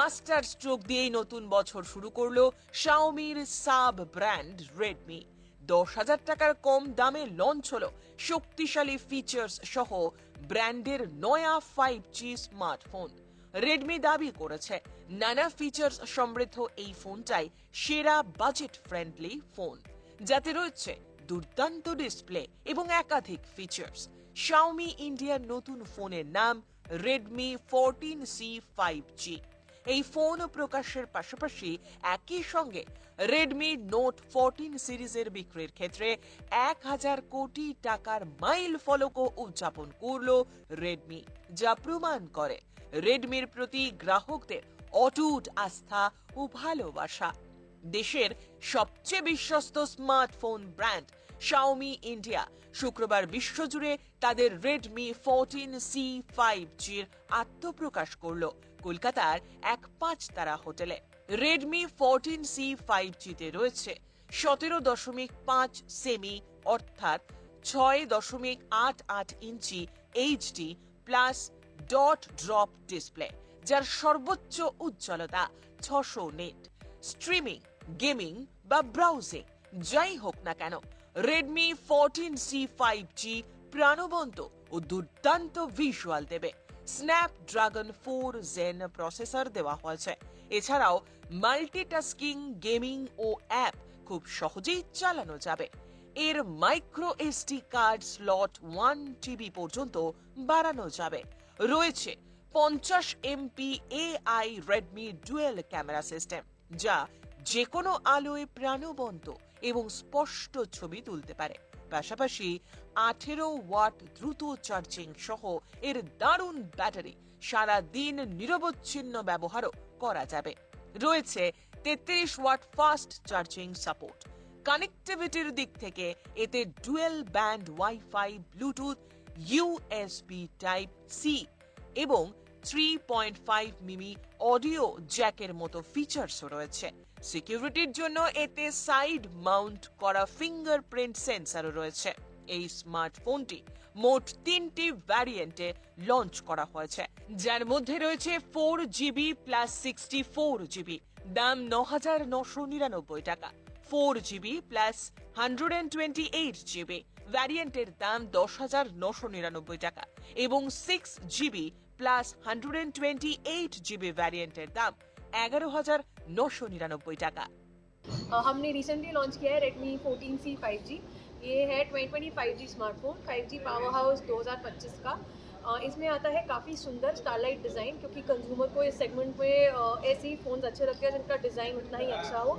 Master stroke দিয়েই নতুন বছর শুরু করল শাওমির সাব ব্র্যান্ড রেডমি দশ হাজার টাকার কম দামে লঞ্চ হলো শক্তিশালী ফিচার্স সহ ব্র্যান্ডের নয়া ফাইভ জি স্মার্টফোন রেডমি দাবি করেছে, নানা ফিচার্স সমৃদ্ধ এই ফোনটাই সেরা বাজেট ফ্রেন্ডলি ফোন যাতে রয়েছে দুর্দান্ত ডিসপ্লে এবং একাধিক ফিচার্স শাওমি ইন্ডিয়ার নতুন ফোনের নাম Redmi fourteen C five G এই ফোন প্রকাশের পাশাপাশি একই সঙ্গে রেডমি নোট ফোরটিন সিরিজের বিক্রির ক্ষেত্রে এক হাজার কোটি টাকার মাইল ফলকও উদযাপন করল রেডমি যা প্রমাণ করে রেডমির প্রতি গ্রাহকদের অটুট আস্থা ও ভালোবাসা। দেশের সবচেয়ে বিশ্বস্ত স্মার্টফোন ব্র্যান্ড শাওমি ইন্ডিয়া শুক্রবার বিশ্বজুড়ে তাদের রেডমি ফোরটিন সি ফাইভ জির আত্মপ্রকাশ করল। কলকাতার এক পাঁচ তারা হোটেলে রেডমি ফোরটিন সি ফাইভ জিতে রয়েছে সতেরো দশমিক পাঁচ সেমি অর্থাৎ ছয় দশমিক আট আট inch HD plus dot drop display যার সর্বোচ্চ উজ্জ্বলতা ছশো নেট স্ট্রিমিং গেমিং বা ব্রাউজিং যাই হোক না কেন Redmi fourteen C five G প্রাণবন্ত ও দুর্দান্ত ভিজুয়াল দেবে। স্ন্যাপড্রাগন ফোর জেন প্রসেসর দেওয়া হয়েছে। এছাড়াও মাল্টিটাস্কিং গেমিং ও অ্যাপ খুব সহজেই চালানো যাবে। এর micro SD card slot one TB পর্যন্ত বাড়ানো যাবে। রয়েছে পঞ্চাশ MP AI Redmi dual camera system যা যে কোনো আলোয় প্রাণবন্ত এবং স্পষ্ট ছবি তুলতে পারে। পাশাপাশি আঠেরো ওয়াট দ্রুত চার্জিং সহ এর দারুণ ব্যাটারি সারা দিন নিরবচ্ছিন্ন ব্যবহারও করা যাবে। রয়েছে তেত্রিশ ওয়াট ফাস্ট চার্জিং সাপোর্ট। কানেক্টিভিটির দিক থেকে এতে dual band wifi Bluetooth USB type C এবং থ্রি পয়েন্ট ফাইভ মিমি অডিও জ্যাকের মতো ফিচার্সও রয়েছে। সিকিউরিটির জন্য এতে সাইড মাউন্ট করা ফিঙ্গারপ্রিন্ট সেন্সারও রয়েছে। এই স্মার্টফোনটি মোট তিনটি ভ্যারিয়েন্টে লঞ্চ করা হয়েছে, যার মধ্যে রয়েছে four GB plus sixty four GB দাম ন হাজার নশো নিরানব্বই টাকা। Four GB plus hundred and twenty eight GB ভ্যারিয়েন্টের দাম দশ হাজার নশো নিরানব্বই টাকা এবং six GB plus hundred and twenty eight GB ভ্যারিয়েন্টের দাম এগারো হাজার নশো নিরানব্বই টাকা अ, हमने रिसेंटली लॉन्च किया है रेडमी 14C 5G ये है 2025G smartphone 5G power house 2025 का अ, इसमें आता है काफ़ी सुंदर स्टारलाइट डिज़ाइन क्योंकि कंज्यूमर को इस सेगमेंट में ऐसे ही फ़ोन्स अच्छे लगते हैं जिनका डिज़ाइन उतना ही अच्छा हो।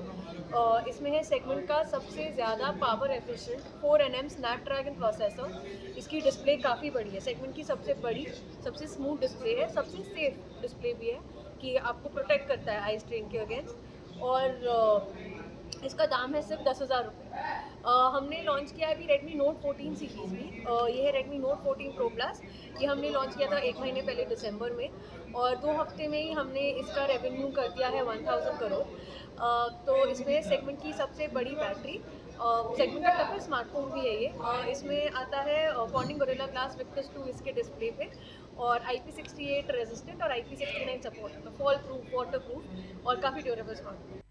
इसमें है सेगमेंट का सबसे ज़्यादा power efficient 4 N M Snapdragon processor इसकी डिस्प्ले काफ़ी बड़ी है। सेगमेंट की सबसे बड़ी, सबसे स्मूथ डिस्प्ले है, सबसे सेफ़ डिस्प्ले भी है, कि आपको प्रोटेक्ट करता है आई स्ट्रेन के अगेंस्ट और इसका दाम है सिर्फ़ दस हज़ार रुपये हमने लॉन्च किया अभी रेडमी नोट 14 सीरीज़ अ, ये है रेडमी नोट 14 प्रो प्लस ये हमने लॉन्च किया था एक महीने पहले दिसंबर में। और दो हफ़्ते में ही हमने इसका रेवेन्यू कर दिया है 1000 करोड़ तो इसमें सेगमेंट की सबसे बड़ी बैटरी सेगमेंट का टफर स्मार्टफ़ोन भी है ये। इसमें आता है bonding Gorilla Glass Victus two इसके डिस्प्ले पे। और IP68 रेजिस्टेंट और IP69 support fall proof water proof और काफ़ी durable smartphone